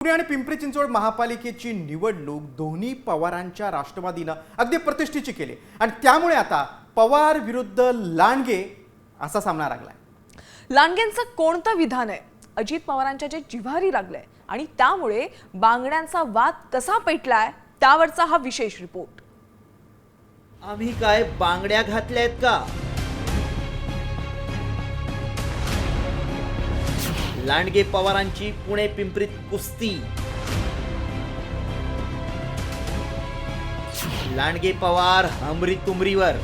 पुणे आणि पिंपरी चिंचवड महापालिकेची निवडणूक दोन्ही पवारांच्या राष्ट्रवादीनं अगदी प्रतिष्ठेची केली. आणि त्यामुळे आता पवार विरुद्ध लांडगे असा सामना लागलाय. लांडगेंचं कोणतं विधान आहे? अजित पवारांच्या जे जिव्हारी लागलंय आणि त्यामुळे बांगड्यांचा वाद कसा पेटलाय? त्यावरचा हा विशेष रिपोर्ट. आम्ही काय बांगड्या घातल्यात का? लांडगे पवारांची पुणे पिंपरीत कुस्ती. लांडगे पवार हमरी तुमरीवर.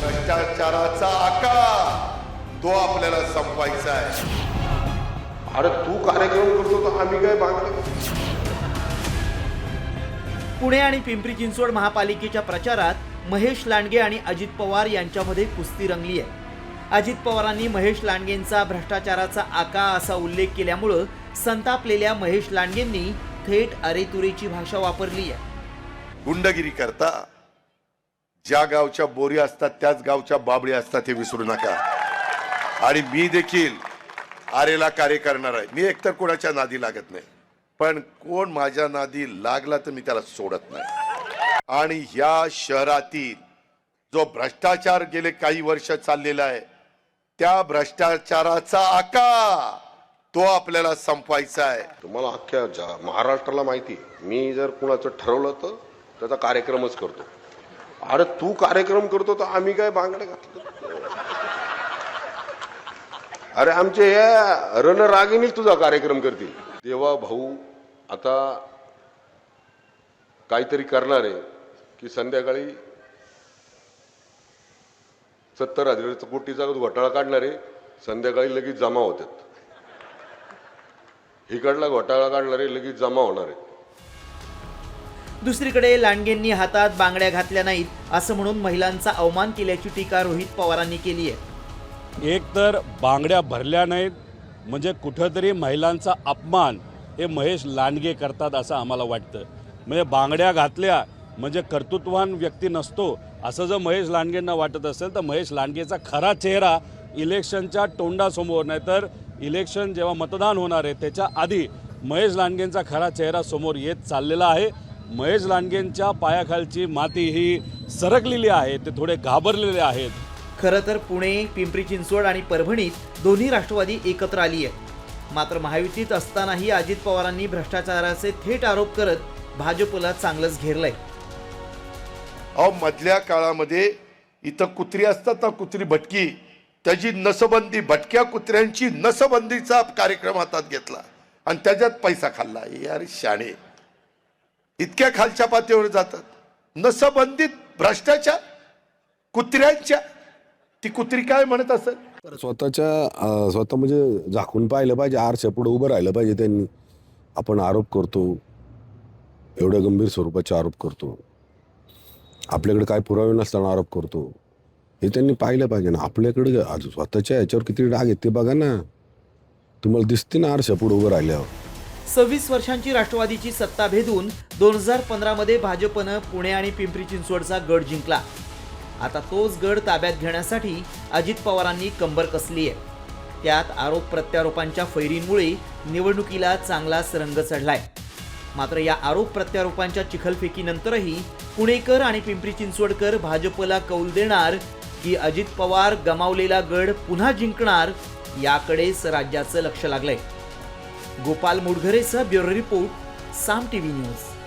भ्रष्टाचाराचा आकार तो आपल्याला संपवायचा आहे. अरे तू कार्यक्रम करतो तर आम्ही काय पुणे आणि पिंपरी चिंचवड महापालिकेच्या प्रचारात महेश लांडगे आणि अजित पवार यांच्यामध्ये कुस्ती रंगली आहे अजित पवारांनी महेश लांडगेंचा भ्रष्टाचाराचा आका असा उल्लेख केल्यामुळं संतापलेल्या महेश लांडगेंनी थेट अरेतुरेची भाषा वापरली आहे. गुंडगिरी करता ज्या गावच्या बोरी असतात त्याच गावच्या बाबळी असतात हे विसरू नका. आणि मी देखील आरेला कार्य करणार आहे. मी एकतर कोणाच्या नादी लागत नाही पण कोण माझ्या नादी लागला तर मी त्याला सोडत नाही. आणि या शहरातील जो भ्रष्टाचार गेले काही वर्ष चाललेला आहे त्या भ्रष्टाचाराचा आका तो आपल्याला संपवायचा आहे. तुम्हाला अख्ख्या जा- महाराष्ट्राला माहिती आहे. मी जर कुणाचं ठरवलं तर त्याचा कार्यक्रमच करतो. अरे तू कार्यक्रम करतो तर आम्ही काय बांगडे घातलं? अरे आमचे हे रणरागिनीच तुझा कार्यक्रम करतील. देवा भाऊ आता काहीतरी करणार आहे की संध्याकाळी सत्तर हजार कोटीचा घोटाळा काढणारे संध्याकाळी लगेच जमा होतात इकडला घोटाळा काढणारे लगेच जमा होणार आहेत. दुसरीकडे लांडगेंनी हातात बांगड्या घातल्या नाहीत असं म्हणून महिलांचा अवमान केल्याची टीका रोहित पवारांनी केली आहे. एक तर बांगड्या भरल्या नाहीत म्हणजे कुठंतरी महिलांचा अपमान हे महेश लांडगे करतात असं आम्हाला वाटतं. म्हणजे बांगड्या घातल्या म्हणजे कर्तृत्वान व्यक्ती नसतो असं जर महेश लांडगेंना वाटत असेल तर महेश लांडगेचा खरा चेहरा इलेक्शनच्या तोंडासमोर नाहीतर इलेक्शन जेव्हा मतदान होणार आहे त्याच्या आधी महेश लांडगेंचा खरा चेहरा समोर येत चाललेला आहे. महेश लांडगेंच्या पायाखालची माती ही सरकलेली आहे ते थोडे घाबरलेले आहेत. खरं तर पुणे पिंपरी चिंचवड आणि परभणीत दोन्ही राष्ट्रवादी एकत्र आली आहेत. मात्र महायुतीत असतानाही अजित पवारांनी भ्रष्टाचाराचे थेट आरोप करत भाजपला चांगलंच घेरलंय. अहो मधल्या काळामध्ये इथं कुत्री असतात ना कुत्री भटकी. त्याची नसबंदी भटक्या कुत्र्यांची नसबंदीचा कार्यक्रम हातात घेतला. आणि त्याच्यात पैसा खाल्ला. यार शाणे. इतक्या खालच्या पातळीवर जातात. नसबंदीत भ्रष्टाचार कुत्र्यांच्या ती कुत्री काय म्हणत असत स्वतःच्या स्वतः म्हणजे झाकून पाहिलं पाहिजे आरच्या पुढे उभं राहिलं पाहिजे त्यांनी. आपण आरोप करतो. एवढ्या गंभीर स्वरूपाचे आरोप करतो. आपल्याकडे काय पुरावे नसताना आरोप करतो. हे त्यांनी पाहिलं पाहिजे ना. आपल्याकडे आज स्वतःच्या याच्यावर किती डाग येते बघा ना. तुम्हाला दिसते ना आरच्या पुढे उभं राहिल्यावर. सव्वीस वर्षांची राष्ट्रवादीची सत्ता भेदून दोन हजार पंधरामध्ये भाजपनं पुणे आणि पिंपरी चिंचवडचा गड जिंकला. आता तोच गड ताब्यात घेण्यासाठी अजित पवारांनी कंबर कसली आहे. त्यात आरोप प्रत्यारोपांच्या फैरींमुळे निवडणुकीला चांगलाच रंग चढलाय. मात्र या आरोप प्रत्यारोपांच्या चिखलफेकीनंतरही पुणेकर आणि पिंपरी चिंचवडकर भाजपला कौल देणार की अजित पवार गमावलेला गड पुन्हा जिंकणार याकडेच राज्याचं लक्ष लागलंय. Gopal मुडघरेसह bureau report Saam TV news.